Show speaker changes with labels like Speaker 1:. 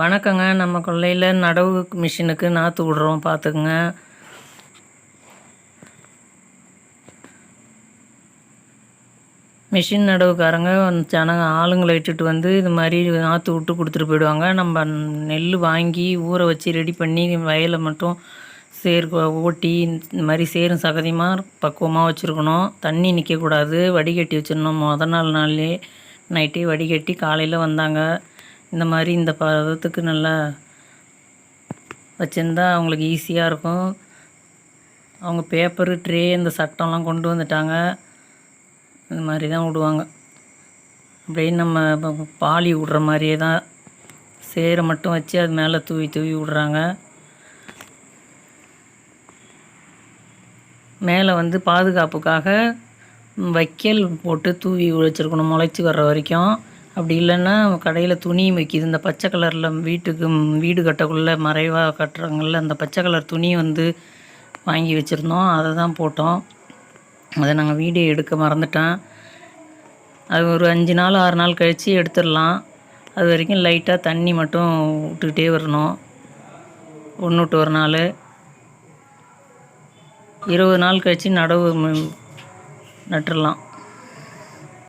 Speaker 1: வணக்கங்க. நம்ம கொல்லையில் நடவு மிஷினுக்கு நாற்று விடுறோம். பார்த்துக்குங்க மிஷின் நடவுக்காரங்க ஜனங்க ஆளுங்களை இட்டுட்டு வந்து இது மாதிரி நாற்று விட்டு கொடுத்துட்டு போயிடுவாங்க. நம்ம நெல் வாங்கி ஊற வச்சு ரெடி பண்ணி வயலை மட்டும் சேர் ஓட்டி இந்த மாதிரி சேரும் சகதியமாக பக்குவமாக வச்சுருக்கணும். தண்ணி நிற்கக்கூடாது வடிகட்டி வச்சிடணும். முத நாள் நாள்லேயே நைட்டே வடிகட்டி காலையில் வந்தாங்க. இந்த மாதிரி இந்த பதத்துக்கு நல்லா வச்சுருந்தா அவங்களுக்கு ஈஸியாக இருக்கும். அவங்க பேப்பரு ட்ரே இந்த சட்டம்லாம் கொண்டு வந்துட்டாங்க. இந்த மாதிரி தான் விடுவாங்க. அப்படியே நம்ம பாலி விடுற மாதிரியே தான் சேரை மட்டும் வச்சு அது மேலே தூவி தூவி விடுறாங்க. மேலே வந்து பாதுகாப்புக்காக வைக்கல் போட்டு தூவி வச்சுருக்கணும் முளைச்சி வர்ற வரைக்கும். அப்படி இல்லைன்னா கடையில் துணி வைக்கிது. இந்த பச்சை கலரில் வீட்டுக்கு வீடு கட்டக்குள்ளே மறைவாக கட்டுறாங்கல்ல அந்த பச்சை கலர் துணி வந்து வாங்கி வச்சுருந்தோம். அதை தான் போட்டோம். அதை நாங்கள் வீடியோ எடுக்க மறந்துட்டேன். அது ஒரு அஞ்சு நாள் ஆறு நாள் கழித்து எடுத்துடலாம். அது வரைக்கும் லைட்டாக தண்ணி மட்டும் விட்டுக்கிட்டே வரணும். ஒன்று விட்டு ஒரு நாள். இருபது நாள் கழித்து நடவு நட்டுடலாம்.